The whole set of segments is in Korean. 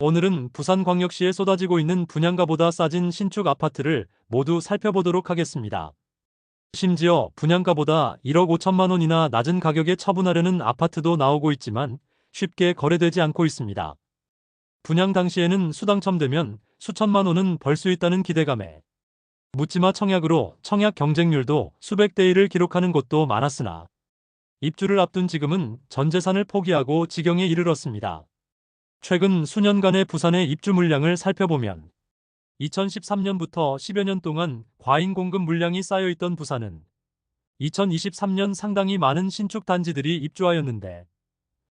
오늘은 부산광역시에 쏟아지고 있는 분양가보다 싸진 신축 아파트를 모두 살펴보도록 하겠습니다. 심지어 분양가보다 1억 5천만 원이나 낮은 가격에 처분하려는 아파트도 나오고 있지만 쉽게 거래되지 않고 있습니다. 분양 당시에는 수당 첨되면 수천만 원은 벌 수 있다는 기대감에 묻지마 청약으로 청약 경쟁률도 수백 대 1을 기록하는 곳도 많았으나 입주를 앞둔 지금은 전 재산을 포기하고 지경에 이르렀습니다. 최근 수년간의 부산의 입주 물량을 살펴보면 2013년부터 10여 년 동안 과잉 공급 물량이 쌓여있던 부산은 2023년 상당히 많은 신축 단지들이 입주하였는데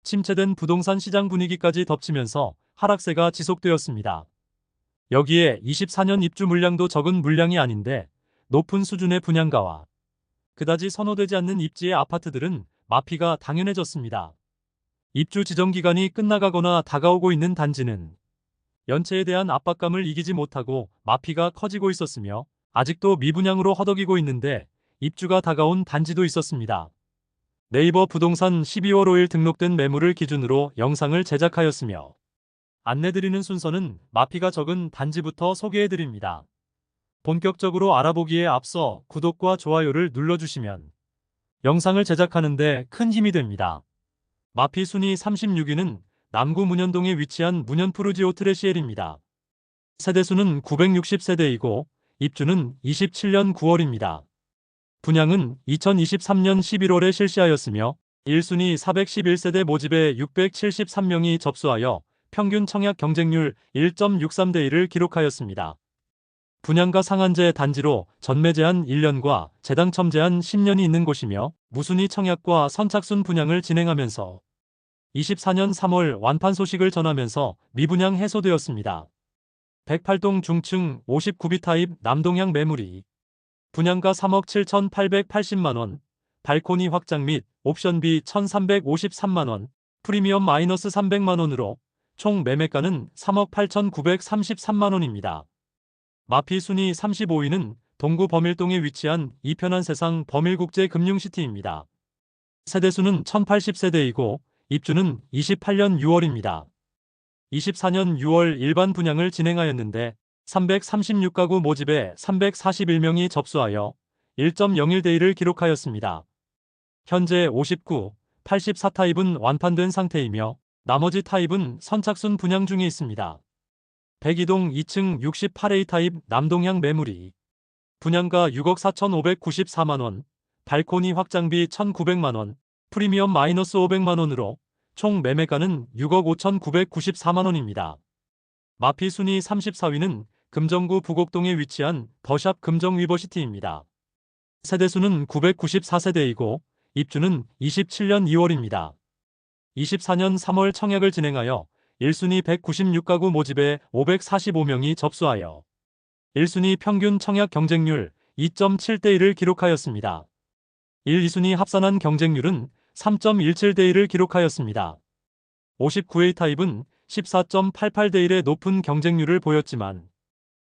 침체된 부동산 시장 분위기까지 덮치면서 하락세가 지속되었습니다. 여기에 24년 입주 물량도 적은 물량이 아닌데 높은 수준의 분양가와 그다지 선호되지 않는 입지의 아파트들은 마피가 당연해졌습니다. 입주 지정 기간이 끝나가거나 다가오고 있는 단지는 연체에 대한 압박감을 이기지 못하고 마피가 커지고 있었으며 아직도 미분양으로 허덕이고 있는데 입주가 다가온 단지도 있었습니다. 네이버 부동산 12월 5일 등록된 매물을 기준으로 영상을 제작하였으며 안내드리는 순서는 마피가 적은 단지부터 소개해드립니다. 본격적으로 알아보기에 앞서 구독과 좋아요를 눌러주시면 영상을 제작하는데 큰 힘이 됩니다. 마피 순위 36위는 남구 문현동에 위치한 문현푸르지오 트레시엘입니다. 세대수는 960세대이고 입주는 27년 9월입니다. 분양은 2023년 11월에 실시하였으며 1순위 411세대 모집에 673명이 접수하여 평균 청약 경쟁률 1.63대 1을 기록하였습니다. 분양가 상한제 단지로 전매 제한 1년과 재당첨 제한 10년이 있는 곳이며 무순위 청약과 선착순 분양을 진행하면서 24년 3월 완판 소식을 전하면서 미분양 해소되었습니다. 108동 중층 59비 타입 남동향 매물이 분양가 3억 7,880만원, 발코니 확장 및 옵션비 1,353만원, 프리미엄 마이너스 300만원으로 총 매매가는 3억 8,933만원입니다. 마피 순위 35위는 동구 범일동에 위치한 이편한 세상 범일국제 금융시티입니다. 세대수는 1080세대이고 입주는 28년 6월입니다. 24년 6월 일반 분양을 진행하였는데 336가구 모집에 341명이 접수하여 1.01대 1을 기록하였습니다. 현재 59, 84 타입은 완판된 상태이며 나머지 타입은 선착순 분양 중에 있습니다. 102동 2층 68A 타입 남동향 매물이 분양가 6억 4,594만원, 발코니 확장비 1,900만원, 프리미엄 마이너스 500만원으로 총 매매가는 6억 5,994만원입니다. 마피 순위 34위는 금정구 부곡동에 위치한 더샵 금정 위버시티입니다. 세대수는 994세대이고 입주는 27년 2월입니다. 24년 3월 청약을 진행하여 1순위 196가구 모집에 545명이 접수하여 1순위 평균 청약 경쟁률 2.7대 1을 기록하였습니다. 1, 2순위 합산한 경쟁률은 3.17대 1을 기록하였습니다. 59A 타입은 14.88대 1의 높은 경쟁률을 보였지만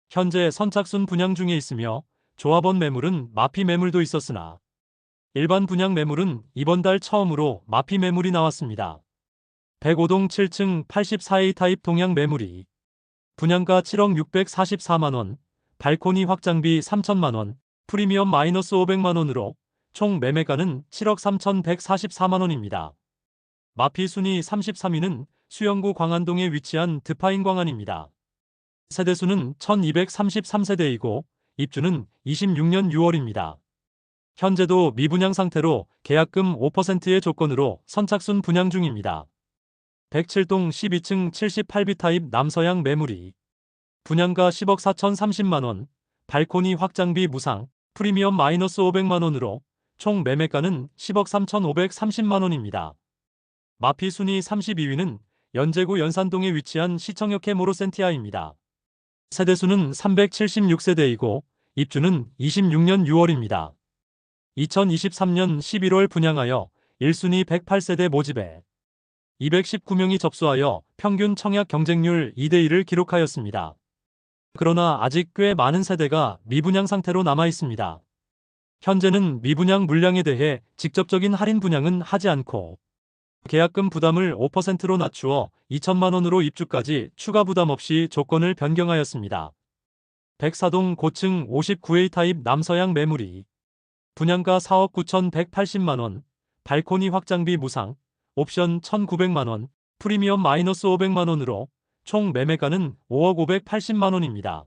현재 선착순 분양 중에 있으며 조합원 매물은 마피 매물도 있었으나 일반 분양 매물은 이번 달 처음으로 마피 매물이 나왔습니다. 105동 7층 84A 타입 동양 매물이 분양가 7억 644만원, 발코니 확장비 3천만원, 프리미엄 마이너스 500만원으로 총 매매가는 7억 3,144만원입니다. 마피 순위 33위는 수영구 광안동에 위치한 드파인 광안입니다. 세대수는 1233세대이고 입주는 26년 6월입니다. 현재도 미분양 상태로 계약금 5%의 조건으로 선착순 분양 중입니다. 107동 12층 78비 타입 남서양 매물이 분양가 10억 4,030만원, 발코니 확장비 무상, 프리미엄 마이너스 500만원으로 총 매매가는 10억 3,530만원입니다. 마피 순위 32위는 연제구 연산동에 위치한 시청역회 모로센티아입니다. 세대수는 376세대이고 입주는 26년 6월입니다. 2023년 11월 분양하여 1순위 108세대 모집에 219명이 접수하여 평균 청약 경쟁률 2대 1을 기록하였습니다. 그러나 아직 꽤 많은 세대가 미분양 상태로 남아 있습니다. 현재는 미분양 물량에 대해 직접적인 할인 분양은 하지 않고 계약금 부담을 5%로 낮추어 2천만 원으로 입주까지 추가 부담 없이 조건을 변경하였습니다. 백사동 고층 59A 타입 남서양 매물이 분양가 4억 9,180만 원, 발코니 확장비 무상, 옵션 1,900만 원, 프리미엄 마이너스 500만 원으로 총 매매가는 5억 580만 원입니다.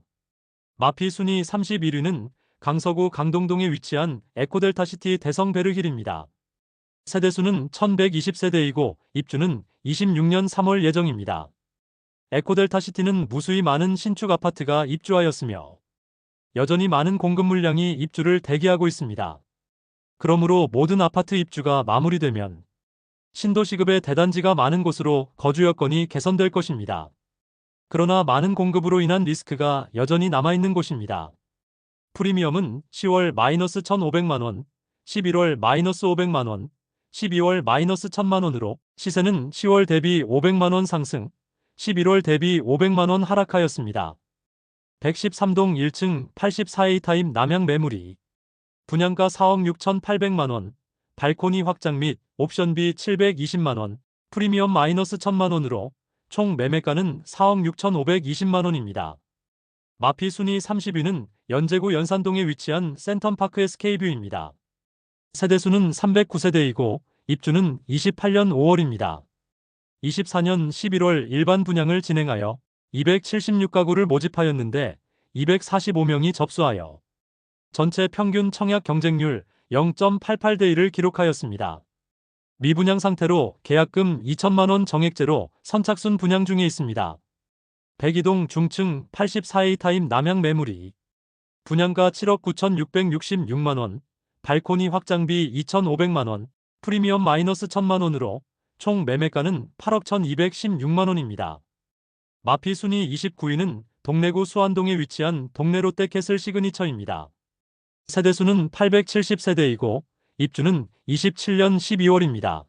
마피 순위 31위는 강서구 강동동에 위치한 에코델타시티 대성베르힐입니다. 세대수는 1120세대이고 입주는 26년 3월 예정입니다. 에코델타시티는 무수히 많은 신축 아파트가 입주하였으며 여전히 많은 공급 물량이 입주를 대기하고 있습니다. 그러므로 모든 아파트 입주가 마무리되면 신도시급의 대단지가 많은 곳으로 거주 여건이 개선될 것입니다. 그러나 많은 공급으로 인한 리스크가 여전히 남아있는 곳입니다. 프리미엄은 10월 마이너스 1,500만원, 11월 마이너스 500만원, 12월 마이너스 1,000만원으로 시세는 10월 대비 500만원 상승, 11월 대비 500만원 하락하였습니다. 113동 1층 84A 타입 남양 매물이 분양가 4억 6,800만원, 발코니 확장 및 옵션비 720만원, 프리미엄 마이너스 1,000만원으로 총 매매가는 4억 6,520만원입니다. 마피 순위 30위는 연제구 연산동에 위치한 센텀파크 SK뷰입니다. 세대수는 309세대이고 입주는 28년 5월입니다. 24년 11월 일반 분양을 진행하여 276가구를 모집하였는데 245명이 접수하여 전체 평균 청약 경쟁률 0.88대 1을 기록하였습니다. 미분양 상태로 계약금 2천만 원 정액제로 선착순 분양 중에 있습니다. 백이동 중층 84A 타임 남양 매물이 분양가 7억 9,666만 원, 발코니 확장비 2,500만 원, 프리미엄 마이너스 1,000만 원으로 총 매매가는 8억 1,216만 원입니다. 마피 순위 29위는 동래구 수안동에 위치한 동래 롯데캐슬 시그니처입니다. 세대수는 870세대이고 입주는 27년 12월입니다.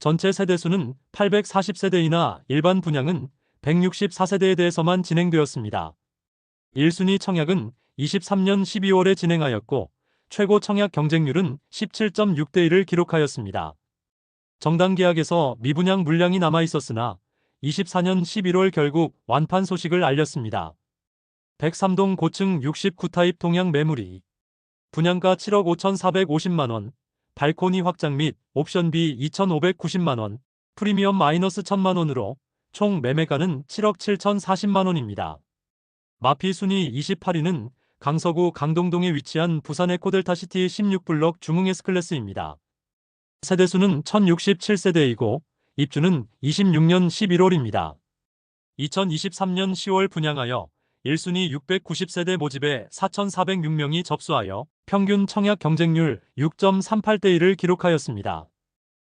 전체 세대수는 840세대이나 일반 분양은 164세대에 대해서만 진행되었습니다. 1순위 청약은 23년 12월에 진행하였고 최고 청약 경쟁률은 17.6대 1을 기록하였습니다. 정당 계약에서 미분양 물량이 남아 있었으나 24년 11월 결국 완판 소식을 알렸습니다. 103동 고층 69타입 동양 매물이 분양가 7억 5,450만원, 발코니 확장 및 옵션비 2,590만원, 프리미엄 마이너스 1,000만원으로 총 매매가는 7억 7,040만원입니다. 마피 순위 28위는 강서구 강동동에 위치한 부산 에코델타시티 16블럭 중흥 S클래스입니다. 세대수는 1067세대이고 입주는 26년 11월입니다. 2023년 10월 분양하여 1순위 690세대 모집에 4,406명이 접수하여 평균 청약 경쟁률 6.38대 1을 기록하였습니다.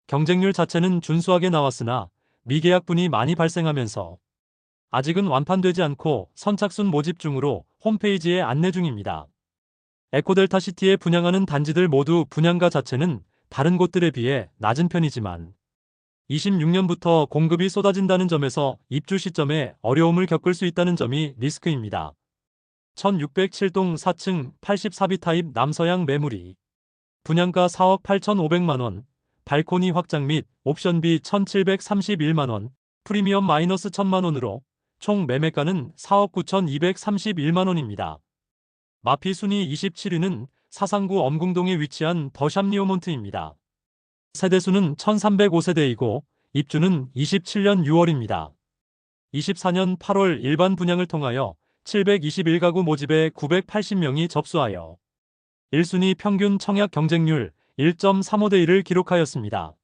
경쟁률 자체는 준수하게 나왔으나 미계약분이 많이 발생하면서 아직은 완판되지 않고 선착순 모집 중으로 홈페이지에 안내 중입니다. 에코델타시티에 분양하는 단지들 모두 분양가 자체는 다른 곳들에 비해 낮은 편이지만 26년부터 공급이 쏟아진다는 점에서 입주 시점에 어려움을 겪을 수 있다는 점이 리스크입니다. 1607동 4층 84비 타입 남서양 매물이 분양가 4억 8,500만원, 발코니 확장 및 옵션비 1,731만원, 프리미엄 마이너스 1,000만원으로 총 매매가는 4억 9,231만원입니다. 마피 순위 27위는 사상구 엄궁동에 위치한 더샵 리오몬트입니다. 세대수는 1305세대이고 입주는 27년 6월입니다. 24년 8월 일반 분양을 통하여 721가구 모집에 980명이 접수하여 1순위 평균 청약 경쟁률 1.35대 1을 기록하였습니다.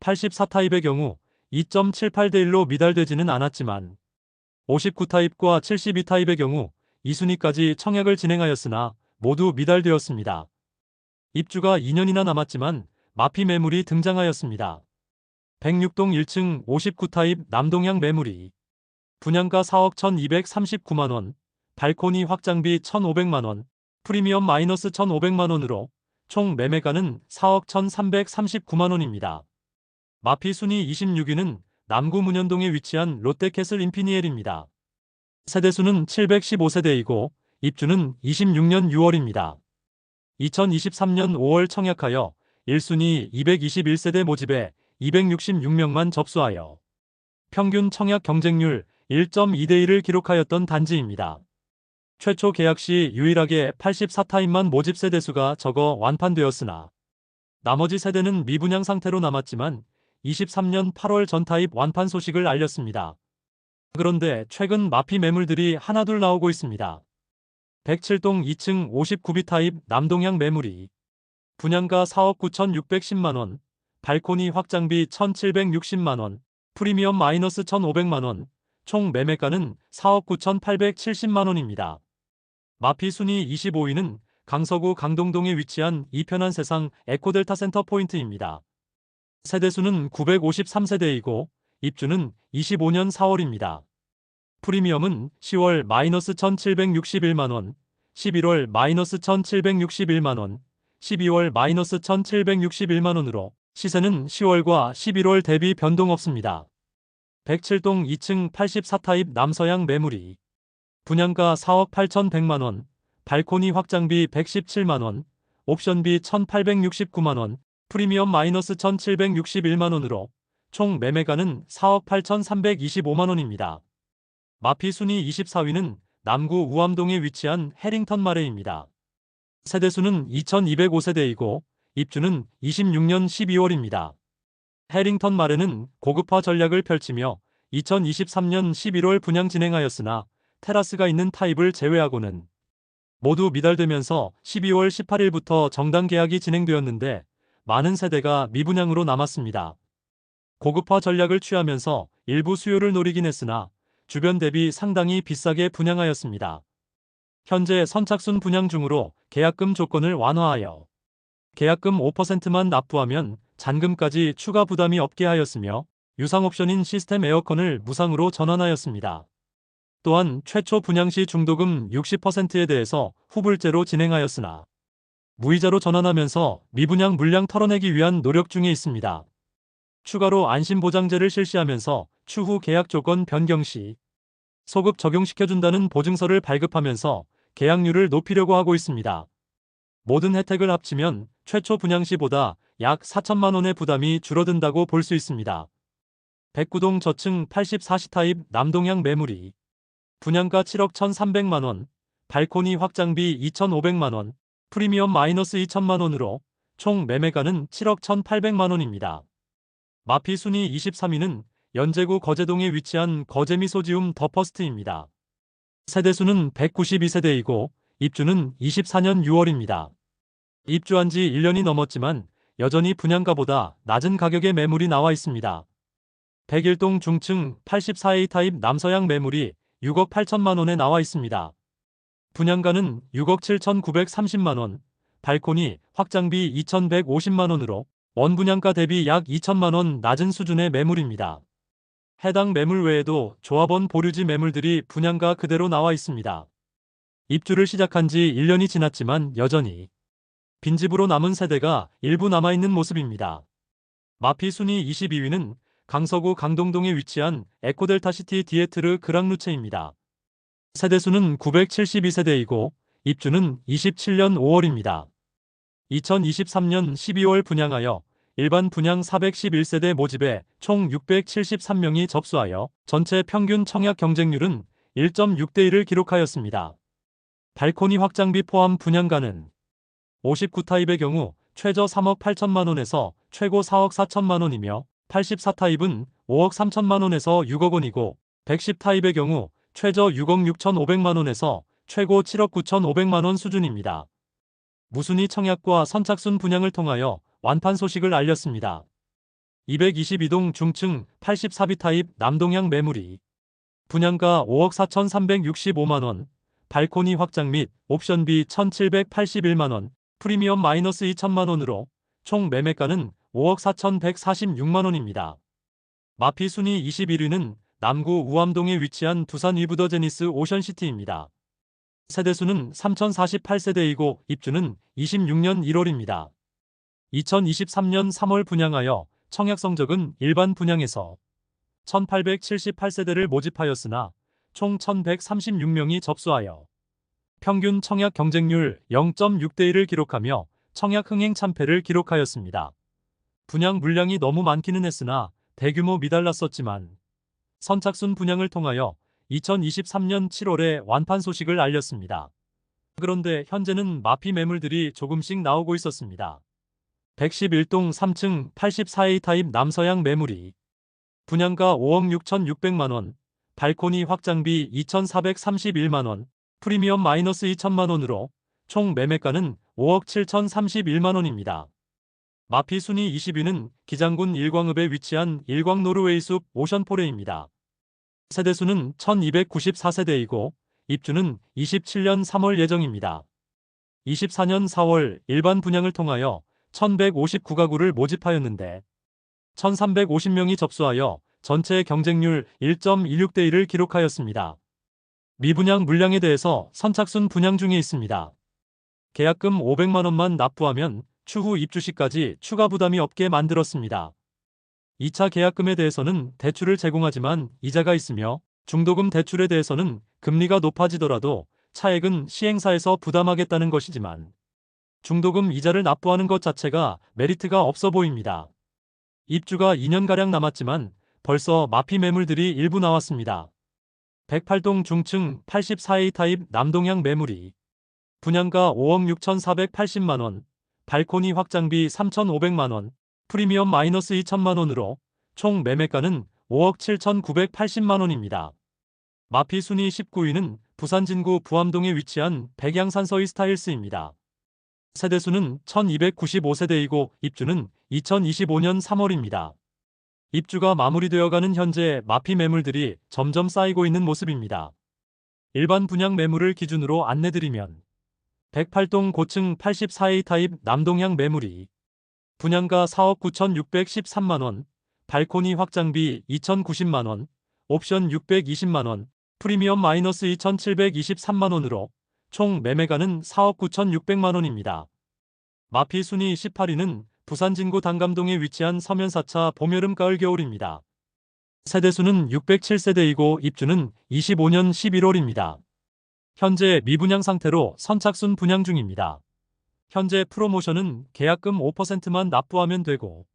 84타입의 경우 2.78대 1로 미달되지는 않았지만 59타입과 72타입의 경우 2순위까지 청약을 진행하였으나 모두 미달되었습니다. 입주가 2년이나 남았지만 마피 매물이 등장하였습니다. 106동 1층 59타입 남동향 매물이 분양가 4억 1239만원, 발코니 확장비 1500만원, 프리미엄 마이너스 1500만원으로 총 매매가는 4억 1339만원입니다. 마피 순위 26위는 남구 문현동에 위치한 롯데캐슬 인피니엘입니다. 세대수는 715세대이고 입주는 26년 6월입니다. 2023년 5월 청약하여 1순위 221세대 모집에 266명만 접수하여 평균 청약 경쟁률 1.2대 1을 기록하였던 단지입니다. 최초 계약 시 유일하게 84타임만 모집 세대수가 적어 완판되었으나 나머지 세대는 미분양 상태로 남았지만 23년 8월 전 타입 완판 소식을 알렸습니다. 그런데 최근 마피 매물들이 하나둘 나오고 있습니다. 107동 2층 59비 타입 남동향 매물이 분양가 4억 9,610만원, 발코니 확장비 1,760만원, 프리미엄 마이너스 1,500만원, 총 매매가는 4억 9,870만원입니다. 마피 순위 25위는 강서구 강동동에 위치한 이편한 세상 에코델타 센터 포인트입니다. 세대수는 953세대이고 입주는 25년 4월입니다. 프리미엄은 10월 마이너스 1761만원, 11월 마이너스 1761만원, 12월 마이너스 1761만원으로 시세는 10월과 11월 대비 변동 없습니다. 107동 2층 84타입 남서양 매물이 분양가 4억 8,100만원, 발코니 확장비 117만원, 옵션비 1,869만원, 프리미엄 마이너스 1,761만원으로 총 매매가는 4억 8,325만원입니다. 마피 순위 24위는 남구 우암동에 위치한 해링턴 마레입니다. 세대수는 2205세대이고 입주는 26년 12월입니다. 해링턴 마레는 고급화 전략을 펼치며 2023년 11월 분양 진행하였으나 테라스가 있는 타입을 제외하고는 모두 미달되면서 12월 18일부터 정당 계약이 진행되었는데 많은 세대가 미분양으로 남았습니다. 고급화 전략을 취하면서 일부 수요를 노리긴 했으나 주변 대비 상당히 비싸게 분양하였습니다. 현재 선착순 분양 중으로 계약금 조건을 완화하여 계약금 5%만 납부하면 잔금까지 추가 부담이 없게 하였으며 유상 옵션인 시스템 에어컨을 무상으로 전환하였습니다. 또한 최초 분양 시 중도금 60%에 대해서 후불제로 진행하였으나 무이자로 전환하면서 미분양 물량 털어내기 위한 노력 중에 있습니다. 추가로 안심보장제를 실시하면서 추후 계약 조건 변경 시 소급 적용시켜준다는 보증서를 발급하면서 계약률을 높이려고 하고 있습니다. 모든 혜택을 합치면 최초 분양 시보다 약 4천만 원의 부담이 줄어든다고 볼 수 있습니다. 백구동 저층 84시 타입 남동향 매물이 분양가 7억 1,300만 원, 발코니 확장비 2,500만 원, 프리미엄 마이너스 2천만 원으로 총 매매가는 7억 1,800만 원입니다. 마피 순위 23위는 연제구 거제동에 위치한 거제미소지움 더퍼스트입니다. 세대수는 192세대이고 입주는 24년 6월입니다. 입주한 지 1년이 넘었지만 여전히 분양가보다 낮은 가격의 매물이 나와 있습니다. 101동 중층 84A 타입 남서양 매물이 6억 8천만 원에 나와 있습니다. 분양가는 6억 7,930만 원, 발코니 확장비 2,150만 원으로 원 분양가 대비 약 2천만 원 낮은 수준의 매물입니다. 해당 매물 외에도 조합원 보류지 매물들이 분양가 그대로 나와 있습니다. 입주를 시작한 지 1년이 지났지만 여전히 빈집으로 남은 세대가 일부 남아있는 모습입니다. 마피 순위 22위는 강서구 강동동에 위치한 에코델타시티 디에트르 그랑루체입니다. 세대수는 972세대이고 입주는 27년 5월입니다. 2023년 12월 분양하여 일반 분양 411세대 모집에 총 673명이 접수하여 전체 평균 청약 경쟁률은 1.6대 1을 기록하였습니다. 발코니 확장비 포함 분양가는 59타입의 경우 최저 3억 8천만 원에서 최고 4억 4천만 원이며 84타입은 5억 3천만 원에서 6억 원이고 110타입의 경우 최저 6억 6천5백만 원에서 최고 7억 9천5백만 원 수준입니다. 무순위 청약과 선착순 분양을 통하여 완판 소식을 알렸습니다. 222동 중층 84비 타입 남동향 매물이 분양가 5억 4천3백육십오만 원, 발코니 확장 및 옵션비 1,781만 원, 프리미엄 마이너스 2천만 원으로 총 매매가는 5억 4,146만 원입니다. 마피 순위 21위는 남구 우암동에 위치한 두산 위브더 제니스 오션시티입니다. 세대수는 3,048세대이고 입주는 26년 1월입니다. 2023년 3월 분양하여 청약 성적은 일반 분양에서 1878세대를 모집하였으나 총 1136명이 접수하여 평균 청약 경쟁률 0.6대 1을 기록하며 청약 흥행 참패를 기록하였습니다. 분양 물량이 너무 많기는 했으나 대규모 미달랐었지만 선착순 분양을 통하여 2023년 7월에 완판 소식을 알렸습니다. 그런데 현재는 마피 매물들이 조금씩 나오고 있었습니다. 111동 3층 84A 타입 남서양 매물이 분양가 5억 6,600만원, 발코니 확장비 2,431만원, 프리미엄 마이너스 2천만원으로 총 매매가는 5억 7,031만원입니다. 마피 순위 20위는 기장군 일광읍에 위치한 일광 노르웨이 숲 오션포레입니다. 세대수는 1294세대이고 입주는 27년 3월 예정입니다. 24년 4월 일반 분양을 통하여 1159가구를 모집하였는데 1350명이 접수하여 전체 경쟁률 1.16대 1을 기록하였습니다. 미분양 물량에 대해서 선착순 분양 중에 있습니다. 계약금 500만원만 납부하면 추후 입주 시까지 추가 부담이 없게 만들었습니다. 2차 계약금에 대해서는 대출을 제공하지만 이자가 있으며 중도금 대출에 대해서는 금리가 높아지더라도 차액은 시행사에서 부담하겠다는 것이지만 중도금 이자를 납부하는 것 자체가 메리트가 없어 보입니다. 입주가 2년가량 남았지만 벌써 마피 매물들이 일부 나왔습니다. 108동 중층 84A 타입 남동향 매물이 분양가 5억 6,480만원, 발코니 확장비 3,500만원, 프리미엄 마이너스 2천만원으로 총 매매가는 5억 7,980만원입니다. 마피 순위 19위는 부산 진구 부암동에 위치한 백양산서이 스타일스입니다. 세대수는 1295세대이고 입주는 2025년 3월입니다. 입주가 마무리되어가는 현재 마피 매물들이 점점 쌓이고 있는 모습입니다. 일반 분양 매물을 기준으로 안내드리면 108동 고층 84A 타입 남동향 매물이 분양가 4억 9,613만원, 발코니 확장비 2,090만원, 옵션 620만원, 프리미엄 마이너스 2,723만원으로 총 매매가는 4억 9,600만 원입니다. 마피 순위 18위는 부산 진구 단감동에 위치한 서면사차 봄여름 가을 겨울입니다. 세대수는 607세대이고 입주는 25년 11월입니다. 현재 미분양 상태로 선착순 분양 중입니다. 현재 프로모션은 계약금 5%만 납부하면 되고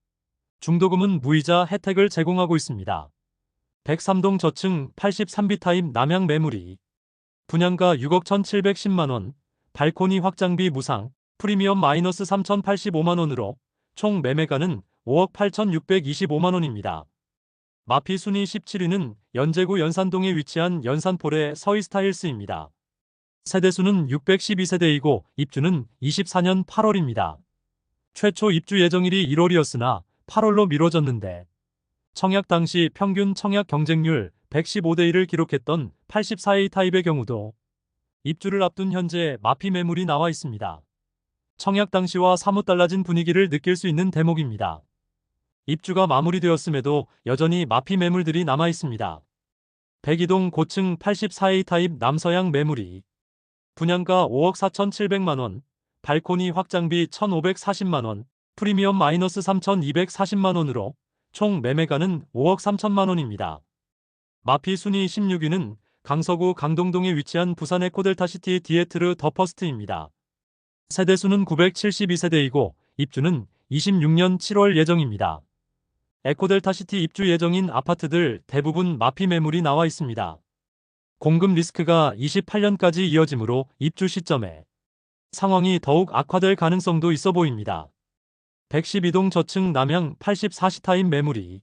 중도금은 무이자 혜택을 제공하고 있습니다. 103동 저층 83비 타입 남양 매물이 분양가 6억 1,710만원, 발코니 확장비 무상, 프리미엄 마이너스 3,085만원으로 총 매매가는 5억 8,625만원입니다. 마피 순위 17위는 연제구 연산동에 위치한 연산폴의 서이스타일스입니다. 세대수는 612세대이고 입주는 24년 8월입니다. 최초 입주 예정일이 1월이었으나 8월로 미뤄졌는데 청약 당시 평균 청약 경쟁률 115대 1을 기록했던 84A 타입의 경우도 입주를 앞둔 현재 마피 매물이 나와 있습니다. 청약 당시와 사뭇 달라진 분위기를 느낄 수 있는 대목입니다. 입주가 마무리되었음에도 여전히 마피 매물들이 남아 있습니다. 백이동 고층 84A 타입 남서양 매물이 분양가 5억 4,700만원, 발코니 확장비 1,540만원, 프리미엄 마이너스 3,240만원으로 총 매매가는 5억 3천만원입니다. 마피 순위 16위는 강서구 강동동에 위치한 부산 에코델타시티 디에트르 더 퍼스트입니다. 세대수는 972세대이고 입주는 26년 7월 예정입니다. 에코델타시티 입주 예정인 아파트들 대부분 마피 매물이 나와 있습니다. 공급 리스크가 28년까지 이어지므로 입주 시점에 상황이 더욱 악화될 가능성도 있어 보입니다. 112동 저층 남양 84시타임 매물이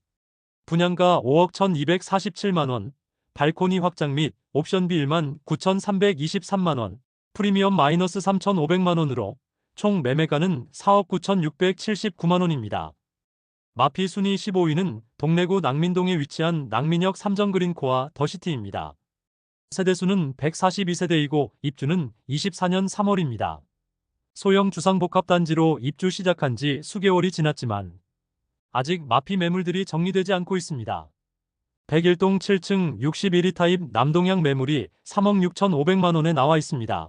분양가 5억 1247만원, 발코니 확장 및 옵션비 1만 9323만원, 프리미엄 마이너스 3500만원으로 총 매매가는 4억 9679만원입니다. 마피 순위 15위는 동래구 낭민동에 위치한 낭민역 삼정그린코아 더시티입니다. 세대수는 142세대이고 입주는 24년 3월입니다. 소형 주상복합단지로 입주 시작한 지 수개월이 지났지만 아직 마피 매물들이 정리되지 않고 있습니다. 101동 7층 61위 타입 남동향 매물이 3억 6,500만원에 나와 있습니다.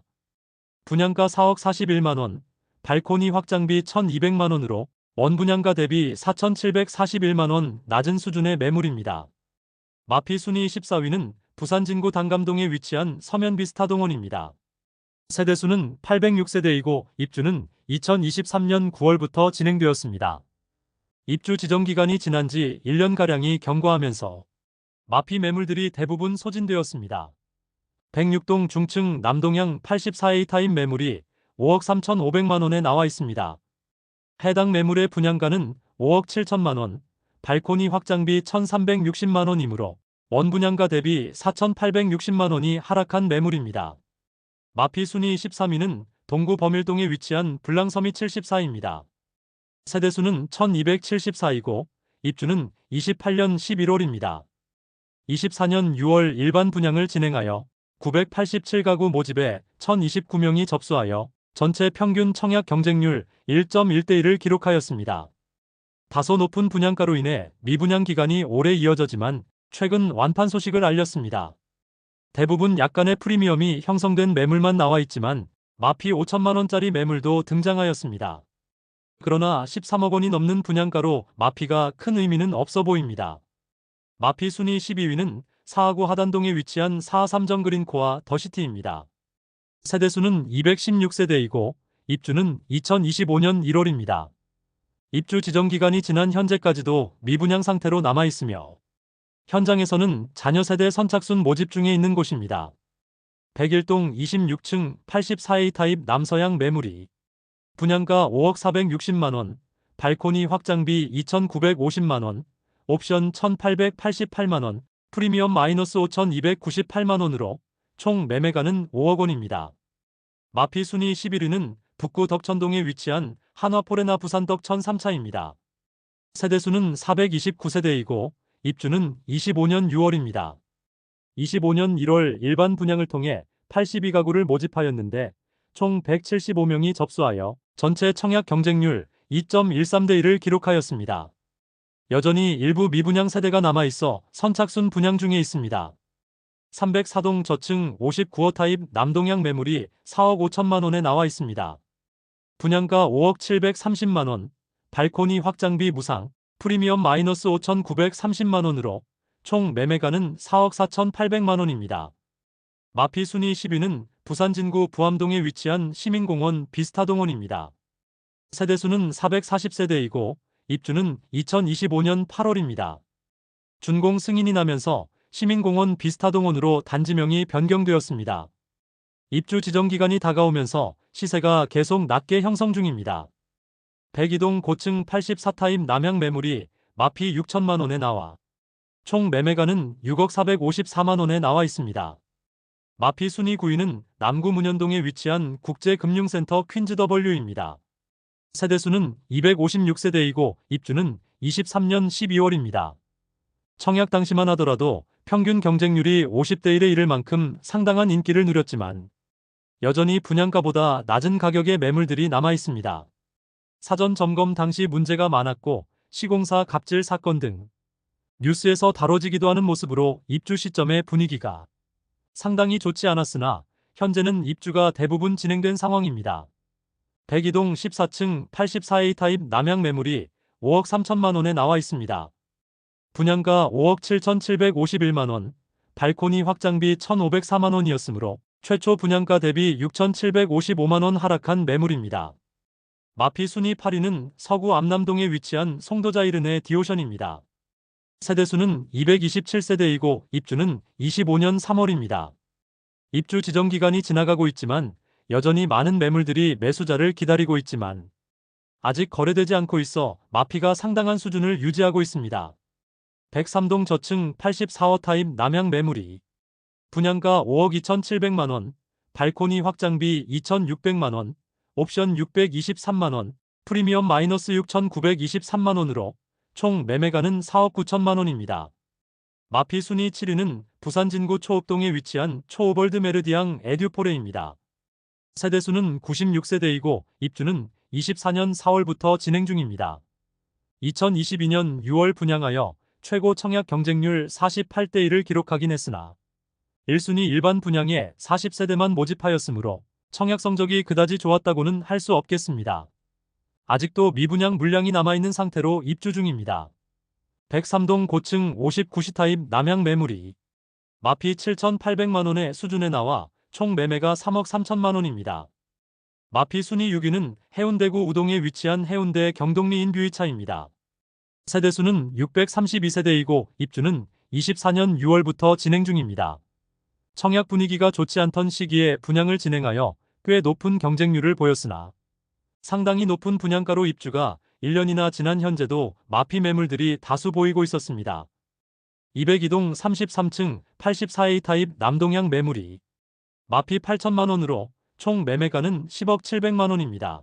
분양가 4억 41만원, 발코니 확장비 1,200만원으로 원분양가 대비 4,741만원 낮은 수준의 매물입니다. 마피 순위 14위는 부산 진구 단감동에 위치한 서면비스타 동원입니다. 세대수는 806세대이고 입주는 2023년 9월부터 진행되었습니다. 입주 지정 기간이 지난 지 1년가량이 경과하면서 마피 매물들이 대부분 소진되었습니다. 106동 중층 남동향 84A 타입 매물이 5억 3,500만 원에 나와 있습니다. 해당 매물의 분양가는 5억 7천만 원, 발코니 확장비 1,360만 원이므로 원 분양가 대비 4,860만 원이 하락한 매물입니다. 마피 순위 13위는 동구 범일동에 위치한 불랑섬이 74입니다. 세대수는 1274이고 입주는 28년 11월입니다. 24년 6월 일반 분양을 진행하여 987가구 모집에 1029명이 접수하여 전체 평균 청약 경쟁률 1.1대1을 기록하였습니다. 다소 높은 분양가로 인해 미분양 기간이 오래 이어졌지만 최근 완판 소식을 알렸습니다. 대부분 약간의 프리미엄이 형성된 매물만 나와 있지만 마피 5천만원짜리 매물도 등장하였습니다. 그러나 13억 원이 넘는 분양가로 마피가 큰 의미는 없어 보입니다. 마피 순위 12위는 사하구 하단동에 위치한 사하삼정 그린코아 더시티입니다. 세대수는 216세대이고 입주는 2025년 1월입니다. 입주 지정 기간이 지난 현재까지도 미분양 상태로 남아 있으며 현장에서는 자녀 세대 선착순 모집 중에 있는 곳입니다. 101동 26층 84A 타입 남서양 매물이 분양가 5억 460만원, 발코니 확장비 2,950만원, 옵션 1,888만원, 프리미엄 마이너스 5,298만원으로 총 매매가는 5억 원입니다. 마피 순위 11위는 북구 덕천동에 위치한 한화포레나 부산 덕 천 3차입니다. 세대수는 429세대이고 입주는 25년 6월입니다. 25년 1월 일반 분양을 통해 82가구를 모집하였는데 총 175명이 접수하여 전체 청약 경쟁률 2.13대 1을 기록하였습니다. 여전히 일부 미분양 세대가 남아있어 선착순 분양 중에 있습니다. 304동 저층 59호 타입 남동향 매물이 4억 5천만 원에 나와 있습니다. 분양가 5억 730만 원, 발코니 확장비 무상, 프리미엄 마이너스 5,930만 원으로 총 매매가는 4억 4,800만 원입니다. 마피 순위 10위는 부산 진구 부암동에 위치한 시민공원 비스타동원입니다. 세대수는 440세대이고 입주는 2025년 8월입니다. 준공 승인이 나면서 시민공원 비스타동원으로 단지명이 변경되었습니다. 입주 지정 기간이 다가오면서 시세가 계속 낮게 형성 중입니다. 백이동 고층 84타입 남향 매물이 마피 6천만 원에 나와 총 매매가는 6억 454만 원에 나와 있습니다. 마피 순위 9위는 남구 문현동에 위치한 국제금융센터 퀸즈더벌류입니다. 세대수는 256세대이고 입주는 23년 12월입니다. 청약 당시만 하더라도 평균 경쟁률이 50대 1에 이를 만큼 상당한 인기를 누렸지만 여전히 분양가보다 낮은 가격의 매물들이 남아 있습니다. 사전 점검 당시 문제가 많았고 시공사 갑질 사건 등 뉴스에서 다뤄지기도 하는 모습으로 입주 시점의 분위기가 상당히 좋지 않았으나 현재는 입주가 대부분 진행된 상황입니다. 백이동 14층 84A 타입 남향 매물이 5억 3천만 원에 나와 있습니다. 분양가 5억 7,751만 원, 발코니 확장비 1,504만 원이었으므로 최초 분양가 대비 6,755만 원 하락한 매물입니다. 마피 순위 8위는 서구 암남동에 위치한 송도자이른의 디오션입니다. 세대수는 227세대이고 입주는 25년 3월입니다. 입주 지정 기간이 지나가고 있지만 여전히 많은 매물들이 매수자를 기다리고 있지만 아직 거래되지 않고 있어 마피가 상당한 수준을 유지하고 있습니다. 103동 저층 84호 타입 남향 매물이 분양가 5억 2,700만원, 발코니 확장비 2,600만원, 옵션 623만원, 프리미엄 마이너스 6,923만원으로 총 매매가는 4억 9천만 원입니다. 마피 순위 7위는 부산 진구 초읍동에 위치한 초오벌드 메르디앙 에듀포레입니다. 세대수는 96세대이고 입주는 24년 4월부터 진행 중입니다. 2022년 6월 분양하여 최고 청약 경쟁률 48대 1을 기록하긴 했으나 1순위 일반 분양에 40세대만 모집하였으므로 청약 성적이 그다지 좋았다고는 할 수 없겠습니다. 아직도 미분양 물량이 남아있는 상태로 입주 중입니다. 103동 고층 59시 타입 남향 매물이 마피 7,800만원의 수준에 나와 총 매매가 3억 3천만원입니다. 마피 순위 6위는 해운대구 우동에 위치한 해운대 경동리 인뷰이차입니다. 세대수는 632세대이고 입주는 24년 6월부터 진행 중입니다. 청약 분위기가 좋지 않던 시기에 분양을 진행하여 꽤 높은 경쟁률을 보였으나 상당히 높은 분양가로 입주가 1년이나 지난 현재도 마피 매물들이 다수 보이고 있었습니다. 202동 33층 84A 타입 남동향 매물이 마피 8천만 원으로 총 매매가는 10억 700만 원입니다.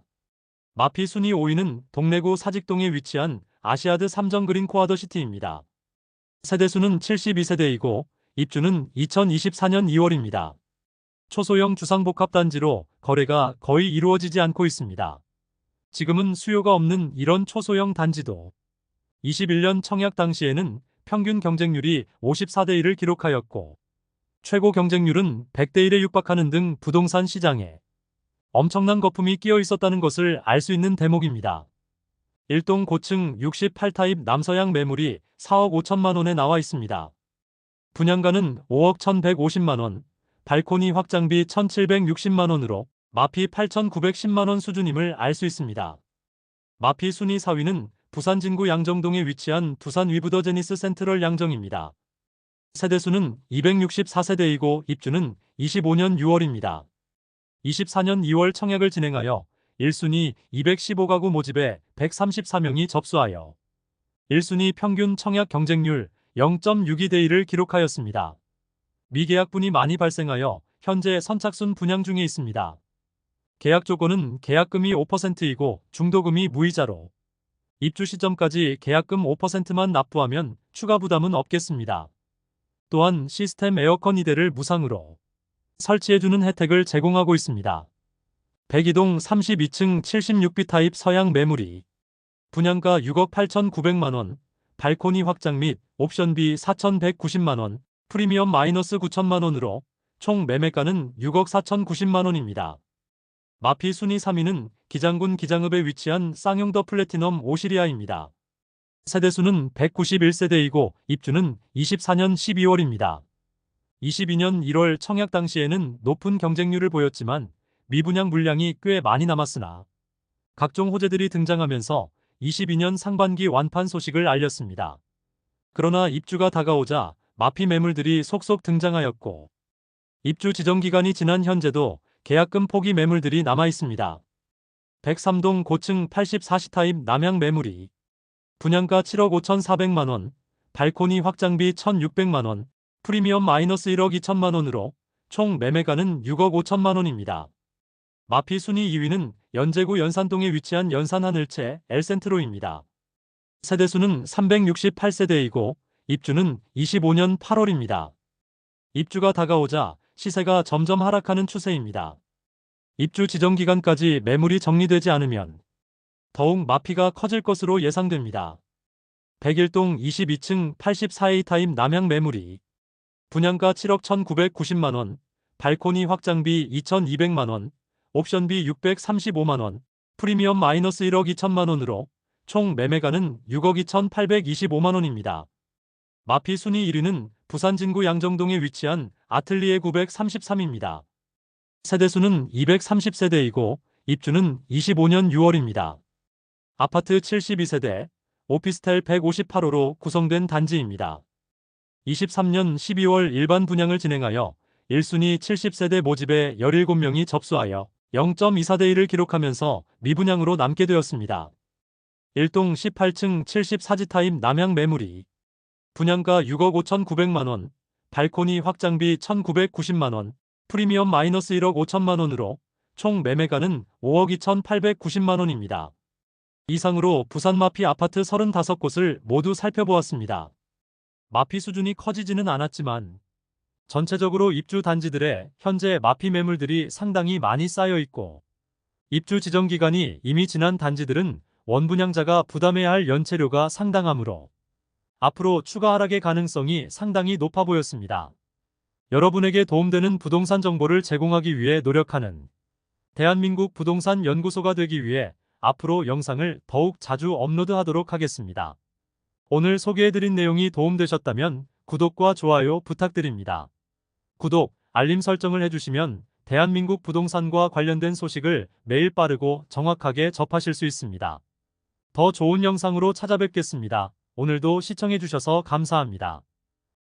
마피 순위 5위는 동래구 사직동에 위치한 아시아드 삼정 그린 코아더 시티입니다. 세대수는 72세대이고 입주는 2024년 2월입니다. 초소형 주상복합단지로 거래가 거의 이루어지지 않고 있습니다. 지금은 수요가 없는 이런 초소형 단지도 21년 청약 당시에는 평균 경쟁률이 54대 1을 기록하였고 최고 경쟁률은 100대 1에 육박하는 등 부동산 시장에 엄청난 거품이 끼어 있었다는 것을 알 수 있는 대목입니다. 1동 고층 68타입 남서양 매물이 4억 5천만 원에 나와 있습니다. 분양가는 5억 1,150만 원, 발코니 확장비 1,760만 원으로 마피 8,910만 원 수준임을 알 수 있습니다. 마피 순위 4위는 부산 진구 양정동에 위치한 두산 위브더 제니스 센트럴 양정입니다. 세대수는 264세대이고 입주는 25년 6월입니다. 24년 2월 청약을 진행하여 1순위 215가구 모집에 134명이 접수하여 1순위 평균 청약 경쟁률 0.62대 1을 기록하였습니다. 미계약분이 많이 발생하여 현재 선착순 분양 중에 있습니다. 계약 조건은 계약금이 5%이고 중도금이 무이자로 입주 시점까지 계약금 5%만 납부하면 추가 부담은 없겠습니다. 또한 시스템 에어컨 2대를 무상으로 설치해주는 혜택을 제공하고 있습니다. 102동 32층 76B 타입 서양 매물이 분양가 6억 8,900만원, 발코니 확장 및 옵션비 4,190만원, 프리미엄 마이너스 9천만원으로 총 매매가는 6억 4,090만원입니다. 마피 순위 3위는 기장군 기장읍에 위치한 쌍용더 플래티넘 오시리아입니다. 세대수는 191세대이고 입주는 24년 12월입니다. 22년 1월 청약 당시에는 높은 경쟁률을 보였지만 미분양 물량이 꽤 많이 남았으나 각종 호재들이 등장하면서 22년 상반기 완판 소식을 알렸습니다. 그러나 입주가 다가오자 마피 매물들이 속속 등장하였고 입주 지정 기간이 지난 현재도 계약금 포기 매물들이 남아 있습니다. 103동 고층 84시 타입 남양 매물이 분양가 7억 5,400만 원, 발코니 확장비 1,600만 원, 프리미엄 마이너스 1억 2천만 원으로 총 매매가는 6억 5천만 원입니다. 마피 순위 2위는 연제구 연산동에 위치한 연산하늘채 엘센트로입니다. 세대수는 368세대이고 입주는 25년 8월입니다. 입주가 다가오자 시세가 점점 하락하는 추세입니다. 입주 지정 기간까지 매물이 정리되지 않으면 더욱 마피가 커질 것으로 예상됩니다. 101동 22층 84A 타입 남양 매물이 분양가 7억 1,990만원, 발코니 확장비 2,200만원, 옵션비 635만원, 프리미엄 마이너스 1억 2천만원으로 총 매매가는 6억 2,825만원입니다. 마피 순위 1위는 부산 진구 양정동에 위치한 아틀리에 933입니다. 세대수는 230세대이고 입주는 25년 6월입니다. 아파트 72세대, 오피스텔 158호로 구성된 단지입니다. 23년 12월 일반 분양을 진행하여 1순위 70세대 모집에 17명이 접수하여 0.24대 1을 기록하면서 미분양으로 남게 되었습니다. 1동 18층 74지 타입 남양 매물이 분양가 6억 5,900만원, 발코니 확장비 1,990만원, 프리미엄 마이너스 1억 5천만원으로 총 매매가는 5억 2,890만원입니다. 이상으로 부산 마피 아파트 35곳을 모두 살펴보았습니다. 마피 수준이 커지지는 않았지만 전체적으로 입주 단지들의 현재 마피 매물들이 상당히 많이 쌓여 있고 입주 지정 기간이 이미 지난 단지들은 원분양자가 부담해야 할 연체료가 상당하므로 앞으로 추가 하락의 가능성이 상당히 높아 보였습니다. 여러분에게 도움되는 부동산 정보를 제공하기 위해 노력하는 대한민국 부동산 연구소가 되기 위해 앞으로 영상을 더욱 자주 업로드하도록 하겠습니다. 오늘 소개해드린 내용이 도움되셨다면 구독과 좋아요 부탁드립니다. 구독, 알림 설정을 해주시면 대한민국 부동산과 관련된 소식을 매일 빠르고 정확하게 접하실 수 있습니다. 더 좋은 영상으로 찾아뵙겠습니다. 오늘도 시청해주셔서 감사합니다.